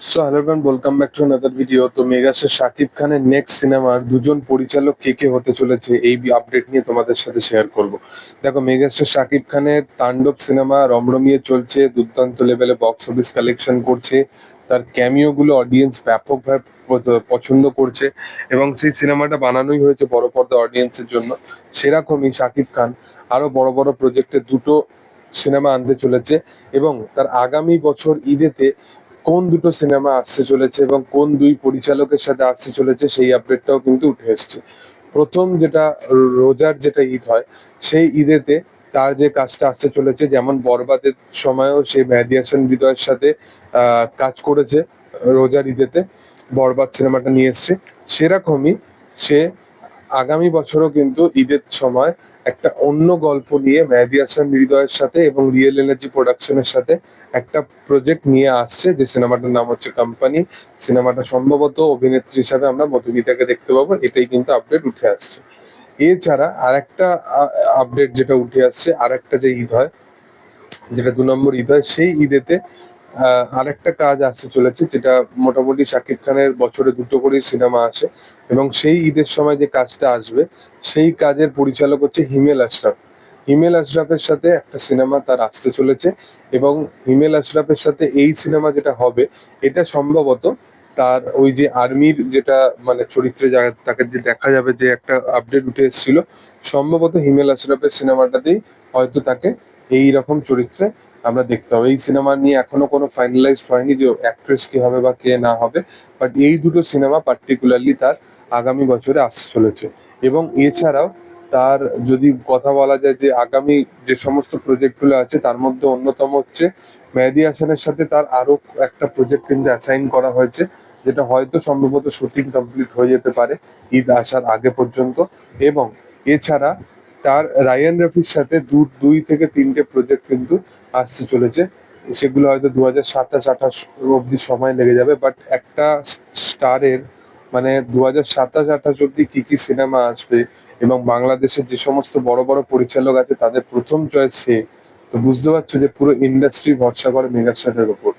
So hello everyone welcome back to another video তো megastar Shakib খানের next সিনেমার দুজন পরিচালক কে কে হতে চলেছে এই আপডেট নিয়ে তোমাদের সাথে শেয়ার করব। দেখো, মেগাস্টার শাকিব খানের তাণ্ডব সিনেমা রমরমিয়ে চলছে, দুর্দান্ত লেভেলে বক্স অফিস কালেকশন করছে, তার ক্যামিওগুলো অডিয়েন্স ব্যাপকভাবে পছন্দ করছে এবং সেই সিনেমাটা বানানোই হয়েছে বড় পর্দা অডিয়েন্সের জন্য। সেরকমই শাকিব খান আরও বড় বড় প্রজেক্টে দুটো সিনেমা আনতে চলেছে এবং তার আগামী বছর ঈদেতে কোন দুটো সিনেমা আসতে চলেছে এবং কোন দুই পরিচালকের সাথে আসতে চলেছে সেই আপডেটটাও কিন্তু উঠে এসছে। প্রথম যেটা রোজার যেটা ঈদ হয়, সেই ঈদেতে তার যে কাজটা আসতে চলেছে, যেমন বরবাদের সময়ও সে মেহেদি হাসান হৃদয়ের সাথে কাজ করেছে রোজার ঈদেতে, বরবাদ সিনেমাটা নিয়ে এসছে। সেরকমই সে আগামী বছরও কিন্তু ঈদের সময় একটা অন্য গল্প নিয়ে মেহেদি হাসান হৃদয়ের সাথে এবং রিয়েল এনার্জি প্রোডাকশনের সাথে একটা প্রজেক্ট নিয়ে আসছে। যে সিনেমাটার নাম হচ্ছে কোম্পানি সিনেমাটা সম্ভবত অভিনেত্রী হিসাবে আমরা মধুমিতাকে দেখতে পাবো। এটাই কিন্তু আপডেট উঠে আসছে। এছাড়া আরেকটা আপডেট যেটা উঠে আসছে আর একটা যে ঈদ হয়, যেটা দু নম্বর ঈদ হয়, সেই ঈদেতে আরেকটা কাজ আসতে চলেছে, যেটা মোটামুটি শাকিব খানের বছরে দুটো করেই সিনেমা আসে এবং সেই ঈদের সময় যে কাজটা আসবে, সেই কাজের পরিচালক হচ্ছে হিমেল আশরাফ। হিমেল আশরাফের সাথে একটা সিনেমা তার আসতে চলেছে, এবং হিমেল আশরাফের সাথে এই সিনেমা যেটা হবে, এটা সম্ভবত তার ওই যে আর্মির যেটা মানে চরিত্রে তাকে যে দেখা যাবে যে একটা আপডেট উঠে এসেছিল, সম্ভবত হিমেল আশরাফের সিনেমাটাতেই হয়তো তাকে এই রকম চরিত্রে আমরা দেখতে হবে। এই সিনেমা নিয়ে এখনও কোনো ফাইনালাইজড হয়নি যে অ্যাক্ট্রেস কি হবে বা কে না হবে বাট এই দুটো সিনেমা পার্টিকুলারলি তার আগামী বছরে আসতে চলেছে। এবং এছাড়াও তার যদি কথা বলা যায় যে আগামী যে সমস্ত প্রজেক্টগুলো আছে, তার মধ্যে অন্যতম হচ্ছে মেহেদি হাসানের সাথে তার আরও একটা প্রজেক্ট কিন্তু অ্যাসাইন করা হয়েছে, যেটা হয়তো সম্ভবত শুটিং কমপ্লিট হয়ে যেতে পারে ঈদ আসার আগে পর্যন্ত। এবং এছাড়া তার রায়ান রফির সাথে দু, দুই থেকে তিনটে প্রজেক্ট কিন্তু আসতে চলেছে। সেগুলো হয়তো দু হাজার সাতাশ, আঠাশ অব্দি সময় লেগে যাবে বাট একটা স্টারের মানে দু হাজার সাতাশ, আঠাশ অব্দি কি কি সিনেমা আসবে এবং বাংলাদেশের যে সমস্ত বড় বড় পরিচালক আছে, তাদের প্রথম চয়েস সে। তো বুঝতে পারছ যে পুরো ইন্ডাস্ট্রি ভরসা করে মেগাস্টারের ওপর।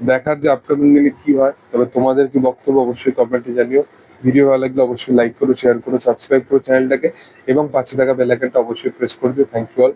দেখার যে আপকামিং দিনে কি হয়, তবে তোমাদের কি বক্তব্য অবশ্যই কমেন্টে জানিও। ভিডিও ভালো লাগলে অবশ্যই লাইক করো শেয়ার করো সাবস্ক্রাইব করো চ্যানেলটাকে এবং পাশে থাকা বেলাইকনটা অবশ্যই প্রেস করে দিও। Thank you all